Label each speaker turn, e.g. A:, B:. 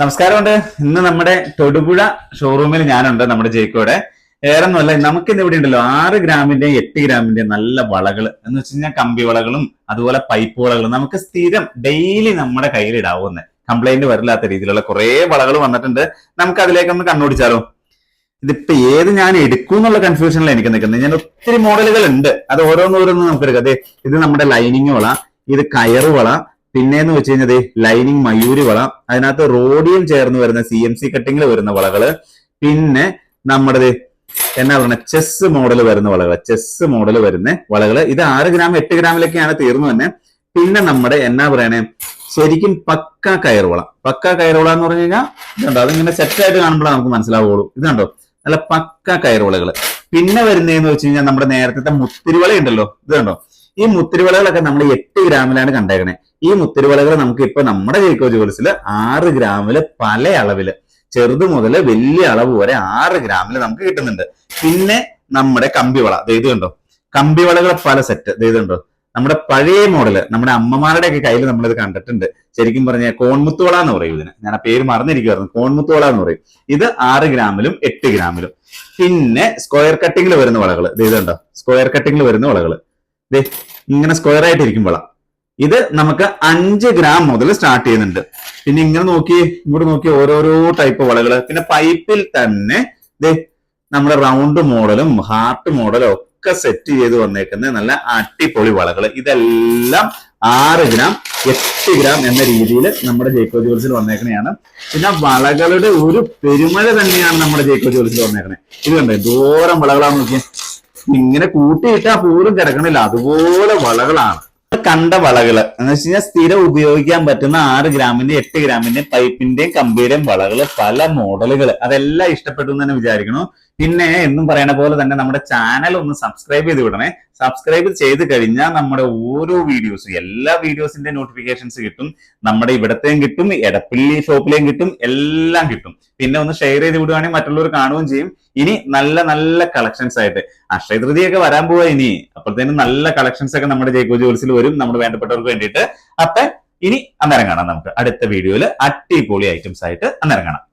A: നമസ്കാരമുണ്ട്. ഇന്ന് നമ്മുടെ തൊടുപുഴ ഷോറൂമിൽ ഞാനുണ്ട് നമ്മുടെ ജയിക്കോടെ. ഏറെ നമുക്ക് ഇന്ന് ഇവിടെ ഉണ്ടല്ലോ ആറ് ഗ്രാമിന്റെ എട്ട് ഗ്രാമിന്റെ നല്ല വളകൾ എന്ന് വെച്ച് കഴിഞ്ഞാൽ കമ്പി വളകളും അതുപോലെ പൈപ്പ് വളകളും. നമുക്ക് സ്ഥിരം ഡെയിലി നമ്മുടെ കയ്യിൽ ഇടാവുന്ന. കംപ്ലൈന്റ് വരില്ലാത്ത രീതിയിലുള്ള കുറെ വളകൾ വന്നിട്ടുണ്ട്. നമുക്ക് അതിലേക്കൊന്ന് കണ്ണോടിച്ചാലോ ഇതിപ്പോ ഏത് ഞാൻ എടുക്കും എന്നുള്ള കൺഫ്യൂഷനിലാണ് എനിക്ക് നിൽക്കുന്നത്. ഞാൻ ഒത്തിരി മോഡലുകൾ ഉണ്ട്. അത് ഓരോന്നോരോന്ന് നമുക്ക് എടുക്കാം. ദേ, ഇത് നമ്മുടെ ലൈനിങ് വള ഇത് കയറ് വള പിന്നെന്ന് വെച്ച് കഴിഞ്ഞാൽ ലൈനിങ് മയൂരി വള അതിനകത്ത് റോഡിയം ചേർന്ന് വരുന്ന സി എം സി കട്ടിങ്ങിൽ വരുന്ന വളകൾ പിന്നെ നമ്മുടെ എന്നാ പറയുക ചെസ് മോഡൽ വരുന്ന വളകൾ ചെസ് മോഡൽ വരുന്ന വളകൾ. ഇത് ആറ് ഗ്രാം എട്ട് ഗ്രാമിലൊക്കെയാണ് തീർന്നു തന്നെ. പിന്നെ നമ്മുടെ എന്നാ പറയണേ ശരിക്കും പക്ക കയറുവള പക്ക കയറുവള എന്ന് പറഞ്ഞു കഴിഞ്ഞാൽ ഇതുണ്ടോ അതിങ്ങനെ സെറ്റായിട്ട് കാണുമ്പോഴാണ് കാണുമ്പോഴേ നമുക്ക് മനസ്സിലാവുള്ളൂ. ഇതുണ്ടോ നല്ല പക്ക കയറുവളകൾ പിന്നെ വരുന്നതെന്ന് വെച്ച് കഴിഞ്ഞാൽ നമ്മുടെ നേരത്തെ മുത്തിരിവള ഉണ്ടല്ലോ ഇത് കണ്ടോ? ഈ മുത്തിരിവളകളൊക്കെ നമ്മൾ ഗ്രാമിലാണ് കണ്ടേക്കണേ. ഈ മുത്തിരിവളകൾ നമുക്ക് ഇപ്പൊ നമ്മുടെ ജയിക്കോ ജുവൽസിൽ ആറ് ഗ്രാമിൽ പല അളവിൽ ചെറുത് മുതൽ വലിയ അളവ് വരെ ആറ് ഗ്രാമിൽ നമുക്ക് കിട്ടുന്നുണ്ട്. പിന്നെ നമ്മുടെ കമ്പിവള ഇത് കണ്ടോ? കമ്പിവളകൾ പല സെറ്റ് ഇത് കണ്ടോ? നമ്മുടെ പഴയ മോഡൽ നമ്മുടെ അമ്മമാരുടെ ഒക്കെ കയ്യിൽ നമ്മളിത് കണ്ടിട്ടുണ്ട്. ശരിക്കും പറഞ്ഞ കോൺമുത്തുവള എന്ന് പറയും ഇതിന്. ഞാൻ ആ പേര് മറന്നിരിക്കുവായിരുന്നു. കോൺമുത്തുവള എന്ന് പറയും. ഇത് ആറ് ഗ്രാമിലും എട്ട് ഗ്രാമിലും. പിന്നെ സ്ക്വയർ കട്ടിങ്ങിൽ വരുന്ന വളകൾ ഇത് കണ്ടോ? സ്ക്വയർ കട്ടിങ്ങിൽ വരുന്ന വളകൾ ഇങ്ങനെ സ്ക്വയർ ആയിട്ടിരിക്കും വള. ഇത് നമുക്ക് അഞ്ച് ഗ്രാം മുതൽ സ്റ്റാർട്ട് ചെയ്യുന്നുണ്ട്. പിന്നെ ഇങ്ങനെ നോക്കി ഇങ്ങോട്ട് നോക്കി ഓരോരോ ടൈപ്പ് വളകൾ പിന്നെ പൈപ്പിൽ തന്നെ ദേ നമ്മുടെ റൗണ്ട് മോഡലും ഹാർട്ട് മോഡലും ഒക്കെ സെറ്റ് ചെയ്ത് വന്നേക്കുന്ന നല്ല അടിപൊളി വളകൾ ഇതെല്ലാം ആറ് ഗ്രാം എട്ട് ഗ്രാം എന്ന രീതിയിൽ നമ്മുടെ ജേക്കോ ജുവൽസിൽ വന്നേക്കണെയാണ് പിന്നെ വളകളുടെ ഒരു പെരുമഴ തന്നെയാണ് നമ്മുടെ ജേക്കോ ജുവൽസിൽ വന്നേക്കണേ ഇത് കണ്ടേ ദൂരം വളകളാണ് നോക്കിയേ. ഇങ്ങനെ കൂട്ടിയിട്ടാ പോലും കിടക്കണില്ല. അതുപോലെ വളകളാണ്. കണ്ട വളകൾ. എന്ന് വെച്ച് കഴിഞ്ഞാൽ സ്ഥിരം ഉപയോഗിക്കാൻ പറ്റുന്ന ആറ് ഗ്രാമിന്റെ എട്ട് ഗ്രാമിന്റെ പൈപ്പിന്റെയും കമ്പിയുടെയും വളകൾ പല മോഡലുകൾ അതെല്ലാം ഇഷ്ടപ്പെട്ടു എന്ന് തന്നെ വിചാരിക്കണോ പിന്നെ എന്നും പറയുന്ന പോലെ തന്നെ നമ്മുടെ ചാനൽ ഒന്ന് സബ്സ്ക്രൈബ് ചെയ്ത് വിടണേ. സബ്സ്ക്രൈബ് ചെയ്ത് കഴിഞ്ഞാൽ നമ്മുടെ ഓരോ വീഡിയോസും എല്ലാ വീഡിയോസിന്റെ നോട്ടിഫിക്കേഷൻസ് കിട്ടും. നമ്മുടെ ഇവിടത്തെയും കിട്ടും എടപ്പള്ളി ഷോപ്പിലെയും കിട്ടും എല്ലാം കിട്ടും. പിന്നെ ഒന്ന് ഷെയർ ചെയ്ത് വിടുവാണെങ്കിൽ മറ്റുള്ളവർ കാണുകയും ചെയ്യും. ഇനി നല്ല നല്ല കളക്ഷൻസ് ആയിട്ട്. അക്ഷയ തൃതിയൊക്കെ വരാൻ പോവാ ഇനി. അപ്പോഴത്തേനും നല്ല കളക്ഷൻസ് ഒക്കെ നമ്മുടെ ജയ്ക്കോ ജോൽസിൽ വരും നമ്മുടെ വേണ്ടപ്പെട്ടവർക്ക് വേണ്ടിയിട്ട്. അപ്പൊ ഇനി അന്നേരം കാണാം നമുക്ക്. അടുത്ത വീഡിയോയിൽ അടിപൊളി ഐറ്റംസ് ആയിട്ട് അന്നേരം കാണാം.